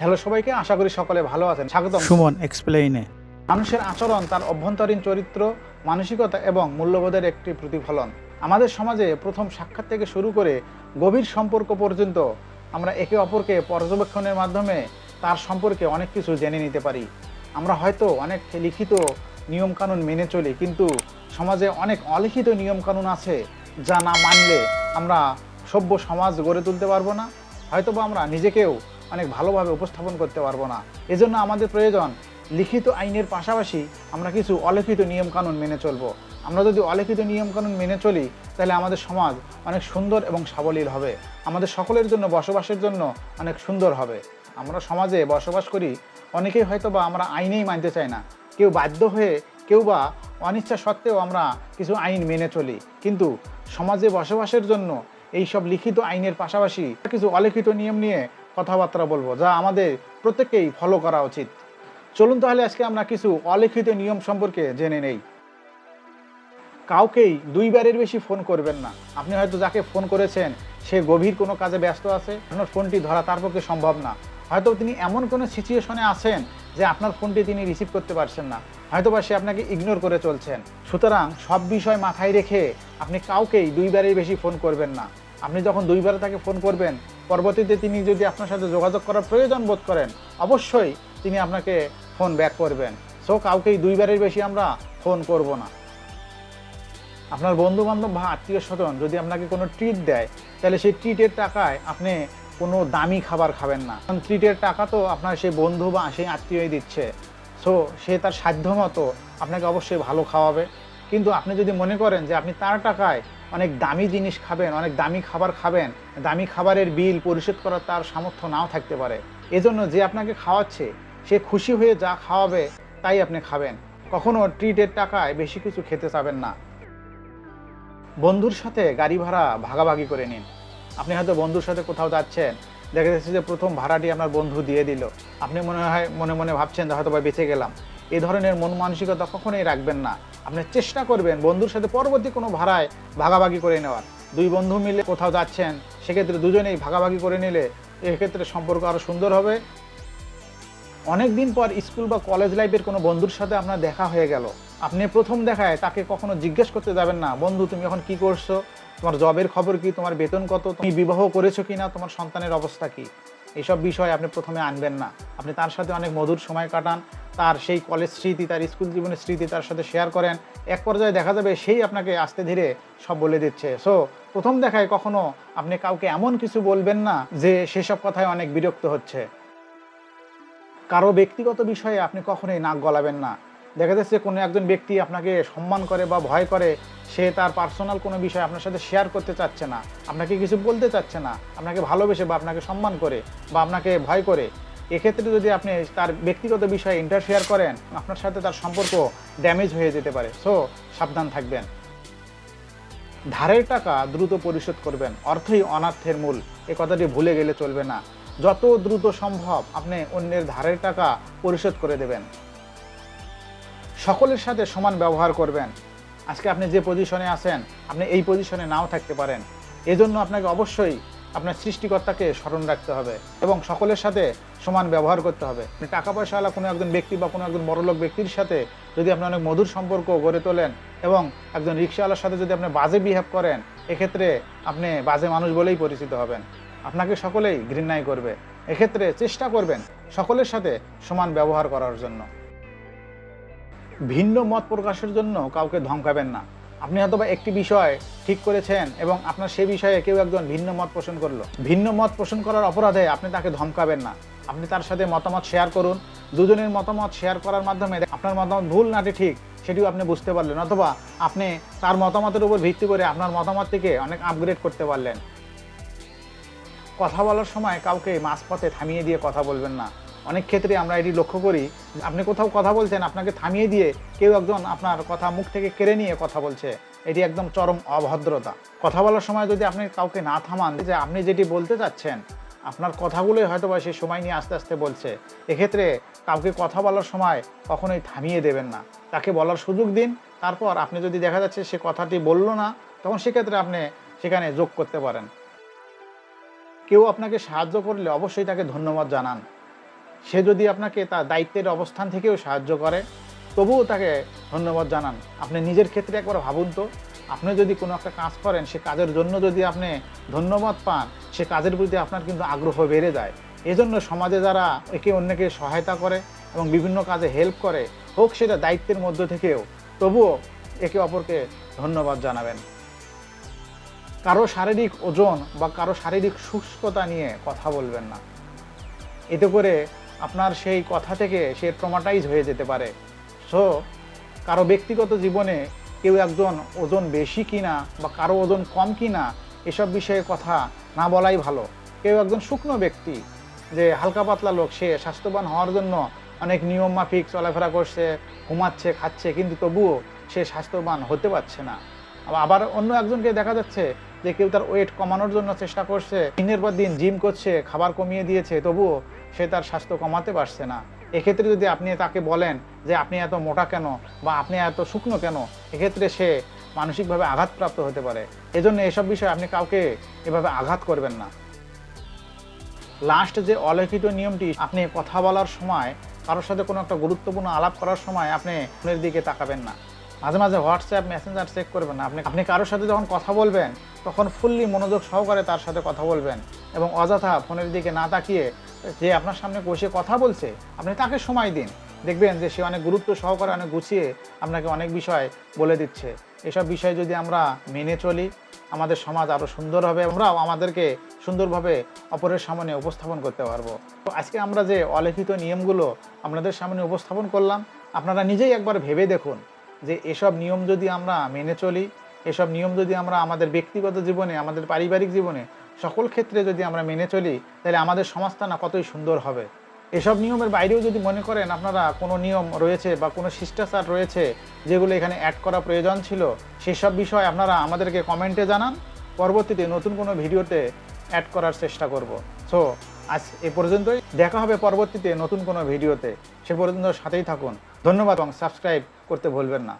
Hello সবাইকে আশা করি সকলে ভালো আছেন। স্বাগতম। সুমন এক্সপ্লেইনে মানুষের আচরণ তার অভ্যন্তরীণ চরিত্র মানসিকতা এবং মূল্যবোধের একটি প্রতিফলন। আমাদের সমাজে প্রথম সাক্ষাৎ থেকে শুরু করে গভীর সম্পর্ক পর্যন্ত আমরা একে অপরকে পর্যবেক্ষণের মাধ্যমে তার সম্পর্কে অনেক কিছু জেনে নিতে পারি। আমরা হয়তো অনেক লিখিত নিয়মকানুন মেনে চলি কিন্তু সমাজে অনেক অলিখিত নিয়মকানুন আছে যা না মানলে আমরা সভ্য সমাজ গড়ে তুলতে পারব না। হয়তোবা আমরা নিজেকেও অনেক ভালোভাবে উপস্থাপন করতে পারব না। এজন্য আমাদের প্রয়োজন, লিখিত আইনের পাশাপাশি আমরা কিছু অলিখিত নিয়মকানুন মেনে চলবো। আমরা যদি অলিখিত নিয়মকানুন মেনে চলি, তাহলে আমাদের সমাজ অনেক সুন্দর এবং সাবলীল হবে। আমাদের সকলের জন্য বসবাসের জন্য অনেক সুন্দর হবে। আমরা সমাজে বসবাস করি, অনেকেই হয়তো বা আমরা আইনেই মানতে চাই না। কেউ বাধ্য হয়ে, কেউ বা অনিচ্ছা সত্ত্বেও আমরা কিছু আইন মেনে চলি। কিন্তু সমাজে বসবাসের জন্য এই সব লিখিত আইনের পাশাপাশি কিছু অলিখিত নিয়ম নিয়ে কথাবার্তা বলব, যা আমাদের প্রত্যেককেই ফলো করা উচিত। চলুন তাহলে আজকে আমরা কিছু অলিখিত নিয়ম সম্পর্কে জেনে নেই। কাউকেই দুইবারের বেশি ফোন করবেন না। আপনি হয়তো যাকে ফোন করেছেন, সে গভীর কোনো কাজে ব্যস্ত আছে, আপনার ফোনটি ধরা তার পক্ষে সম্ভব না। হয়তো তিনি এমন কোনো সিচুয়েশনে আছেন যে আপনার ফোনটি তিনি রিসিভ করতে পারছেন না। হয়তো বা সে আপনাকে ইগনোর করে চলছেন। সুতরাং সব বিষয় মাথায় রেখে আপনি কাউকেই দুইবারের বেশি ফোন করবেন না। আপনি যখন দুইবার তাকে ফোন করবেন পরবর্তীতে তিনি যদি আপনার সাথে যোগাযোগ করার প্রয়োজন বোধ করেন, অবশ্যই তিনি আপনাকে ফোন ব্যাক করবেন। সো কাউকেই দুইবারের বেশি আমরা ফোন করব না। আপনার বন্ধু বান্ধব বা আত্মীয় স্বজন যদি আপনাকে কোনো ট্রিট দেয়, তাহলে সেই ট্রিটের টাকায় আপনি কোনো দামি খাবার খাবেন না। কারণ ট্রিটের টাকা তো আপনার সেই বন্ধু বা সেই আত্মীয়ই দিচ্ছে। সো সে তার সাধ্য মতো আপনাকে অবশ্যই ভালো খাওয়াবে। কিন্তু আপনি যদি মনে করেন যে আপনি তার টাকায় অনেক দামি জিনিস খাবেন, অনেক দামি খাবার খাবেন, দামি খাবারের বিল পরিশোধ করার তার সামর্থ্য নাও থাকতে পারে। এজন্য যে আপনাকে খাওয়াচ্ছে, সে খুশি হয়ে যা খাওয়াবে তাই আপনি খাবেন। কখনো ট্রিটের টাকায় বেশি কিছু খেতে চাবেন না। বন্ধুর সাথে গাড়ি ভাড়া ভাগাভাগি করে নিন। আপনি হয়তো বন্ধুর সাথে কোথাও যাচ্ছেন, দেখা যাচ্ছে যে প্রথম ভাড়াটি আপনার বন্ধু দিয়ে দিল। আপনি মনে হয়, মনে মনে ভাবছেন হয়তো বা বেঁচে গেলাম। এই ধরনের মন মানসিকতা কখনোই রাখবেন না। আপনি চেষ্টা করবেন বন্ধুর সাথে পরবর্তী কোনো ভাড়ায় ভাগাভাগি করে নেওয়ার। দুই বন্ধু মিলে কোথাও যাচ্ছেন, সেক্ষেত্রে দুজনেই ভাগাভাগি করে নিলে এক্ষেত্রে সম্পর্ক আরও সুন্দর হবে। অনেক দিন পর স্কুল বা কলেজ লাইফের কোনো বন্ধুর সাথে আপনার দেখা হয়ে গেল। আপনি প্রথম দেখায় তাকে কখনো জিজ্ঞেস করতে যাবেন না, বন্ধু, তুমি এখন কি করছ? তোমার জবের খবর কি? তোমার বেতন কত? তুমি বিবাহ করেছ কি না তোমার সন্তানের অবস্থা কি? এইসব বিষয় আপনি প্রথমে আনবেন না। আপনি তার সাথে অনেক মধুর সময় কাটান। তার সেই কলেজ স্মৃতি, তার স্কুল জীবনের স্মৃতি তার সাথে শেয়ার করেন, এক পর্যায়ে দেখা যাবে সেই আপনাকে আস্তে ধীরে সব বলে দিচ্ছে। সো প্রথম দেখায় কখনো আপনি কাউকে এমন কিছু বলবেন না যে সেসব কথায় অনেক বিরক্ত হচ্ছে। কারও ব্যক্তিগত বিষয়ে আপনি কখনোই নাক গলাবেন না। দেখা যাচ্ছে কোনো একজন ব্যক্তি আপনাকে সম্মান করে বা ভয় করে, সে তার পার্সোনাল কোনো বিষয় আপনার সাথে শেয়ার করতে চাচ্ছে না। আপনাকে কিছু বলতে চাচ্ছে না। আপনাকে ভালোবেসে বা আপনাকে সম্মান করে বা আপনাকে ভয় করে। এক্ষেত্রে যদি আপনি তার ব্যক্তিগত বিষয়ে ইন্টারফেয়ার করেন, আপনার সাথে তার সম্পর্ক ড্যামেজ হয়ে যেতে পারে। সো সাবধান থাকবেন। ধারের টাকা দ্রুত পরিশোধ করবেন। অর্থই অনার্থের মূল। এ কথাটি ভুলে গেলে চলবে না। যত দ্রুত সম্ভব আপনি অন্যের ধারের টাকা পরিশোধ করে দেবেন। সকলের সাথে সমান ব্যবহার করবেন। আজকে আপনি যে পজিশনে আছেন, আপনি এই পজিশনে নাও থাকতে পারেন। এজন্য আপনাকে অবশ্যই আপনার সৃষ্টিকর্তাকে স্মরণ রাখতে হবে এবং সকলের সাথে সমান ব্যবহার করতে হবে। টাকা পয়সাওয়ালা কোনো একজন ব্যক্তি বা কোনো একজন বড়লোক ব্যক্তির সাথে যদি আপনি অনেক মধুর সম্পর্ক গড়ে তোলেন এবং একজন রিক্সাওয়ালার সাথে যদি আপনি বাজে বিহেভ করেন, এক্ষেত্রে আপনি বাজে মানুষ বলেই পরিচিত হবেন। আপনাকে সকলেই ঘৃণাই করবে। এক্ষেত্রে চেষ্টা করবেন সকলের সাথে সমান ব্যবহার করার জন্য। ভিন্ন মত প্রকাশের জন্য কাউকে ধমকাবেন না। আপনি হয়তো বা একটি বিষয় ঠিক করেছেন এবং আপনার সে বিষয়ে কেউ একজন ভিন্ন মত পোষণ করল। ভিন্ন মত পোষণ করার অপরাধে আপনি তাকে ধমকাবেন না। আপনি তার সাথে মতামত শেয়ার করুন। দুজনের মতামত শেয়ার করার মাধ্যমে আপনার মতামত ভুল নাটি ঠিক, সেটিও আপনি বুঝতে পারলেন অথবা আপনি তার মতামতের উপর ভিত্তি করে আপনার মতামতটিকে অনেক আপগ্রেড করতে পারলেন। কথা বলার সময় কাউকে মাঝপথে থামিয়ে দিয়ে কথা বলবেন না। অনেক ক্ষেত্রে আমরা এটি লক্ষ্য করি, আপনি কোথাও কথা বলছেন, আপনাকে থামিয়ে দিয়ে কেউ একজন আপনার কথা মুখ থেকে কেড়ে নিয়ে কথা বলছে, এটি একদম চরম অভদ্রতা। কথা বলার সময় যদি আপনি কাউকে না থামান, যে আপনি যেটি বলতে চাচ্ছেন, আপনার কথাগুলোই হয়তো বা সে সময় নিয়ে আস্তে আস্তে বলছে, এক্ষেত্রে কাউকে কথা বলার সময় কখনোই থামিয়ে দেবেন না। তাকে বলার সুযোগ দিন, তারপর আপনি যদি দেখা যাচ্ছে সে কথাটি বলল না, তখন সেক্ষেত্রে আপনি সেখানে যোগ করতে পারেন। কেউ আপনাকে সাহায্য করলে অবশ্যই তাকে ধন্যবাদ জানান। সে যদি আপনাকে তার দায়িত্বের অবস্থান থেকেও সাহায্য করে, তবুও তাকে ধন্যবাদ জানান। আপনি নিজের ক্ষেত্রে একবার ভাবুন তো, আপনি যদি কোনো একটা কাজ করেন, সে কাজের জন্য যদি আপনি ধন্যবাদ পান, সে কাজের প্রতি আপনার কিন্তু আগ্রহ বেড়ে যায়। এজন্য সমাজে যারা একে অন্যকে সহায়তা করে এবং বিভিন্ন কাজে হেল্প করে, হোক সেটা দায়িত্বের মধ্য থেকেও, তবুও একে অপরকে ধন্যবাদ জানাবেন। কারও শারীরিক ওজন বা কারও শারীরিক শুষ্কতা নিয়ে কথা বলবেন না। এতে করে আপনার সেই কথা থেকে সে ট্রমাটাইজ হয়ে যেতে পারে। সো কারও ব্যক্তিগত জীবনে কেউ একজন ওজন বেশি কিনা বা কারও ওজন কম কিনা, এসব বিষয়ে কথা না বলাই ভালো। কেউ একজন শুকনো ব্যক্তি, যে হালকা পাতলা লোক, সে স্বাস্থ্যবান হওয়ার জন্য অনেক নিয়ম মাফিক, চলাফেরা করছে, ঘুমাচ্ছে, খাচ্ছে, কিন্তু তবুও সে স্বাস্থ্যবান হতে পারছে না। আবার- আবার অন্য একজনকে দেখা যাচ্ছে যে কেউ তার ওয়েট কমানোর জন্য চেষ্টা করছে, দিনের পর দিন জিম করছে, খাবার কমিয়ে দিয়েছে, তবুও সে তার স্বাস্থ্য কমাতে পারছে না। এক্ষেত্রে যদি আপনি তাকে বলেন যে আপনি এত মোটা কেন বা আপনি এত শুকনো কেন, এক্ষেত্রে সে মানসিকভাবে আঘাতপ্রাপ্ত হতে পারে। এজন্য এসব বিষয়ে আপনি কাউকে এভাবে আঘাত করবেন না। লাস্ট যে অলিখিত নিয়মটি, আপনি কথা বলার সময় কারোর সাথে কোনো একটা গুরুত্বপূর্ণ আলাপ করার সময় আপনি ফোনের দিকে তাকাবেন না। মাঝে মাঝে হোয়াটসঅ্যাপ মেসেঞ্জার চেক করবেন আপনি আপনি কারোর সাথে যখন কথা বলবেন, তখন ফুললি মনোযোগ সহকারে তার সাথে কথা বলবেন এবং অযথা ফোনের দিকে না তাকিয়ে যে আপনার সামনে বসে কথা বলছে, আপনি তাকে সময় দিন। দেখবেন যে সে অনেক গুরুত্ব সহকারে অনেক গুছিয়ে আপনাকে অনেক বিষয় বলে দিচ্ছে। এসব বিষয় যদি আমরা মেনে চলি, আমাদের সমাজ আরও সুন্দর হবে, আমরাও আমাদেরকে সুন্দরভাবে অপরের সামনে উপস্থাপন করতে পারব। তো আজকে আমরা যে অলিখিত নিয়মগুলো আপনাদের সামনে উপস্থাপন করলাম, আপনারা নিজেই একবার ভেবে দেখুন। যে এসব নিয়ম যদি আমরা মেনে চলি, এসব নিয়ম যদি আমরা আমাদের ব্যক্তিগত জীবনে, আমাদের পারিবারিক জীবনে সকল ক্ষেত্রে যদি আমরা মেনে চলি, তাহলে আমাদের সমাজটা না কতই সুন্দর হবে। এসব নিয়মের বাইরেও যদি মনে করেন আপনারা কোনো নিয়ম রয়েছে বা কোনো শিষ্টাচার রয়েছে যেগুলো এখানে অ্যাড করা প্রয়োজন ছিল, সেসব বিষয় আপনারা আমাদেরকে কমেন্টে জানান। পরবর্তীতে নতুন কোনো ভিডিওতে অ্যাড করার চেষ্টা করব। সো আজ এ পর্যন্তই। দেখা হবে পরবর্তীতে নতুন কোনো ভিডিওতে। সে পর্যন্ত সাথেই থাকুন। ধন্যবাদ এবং সাবস্ক্রাইব করতে ভুলবেন না।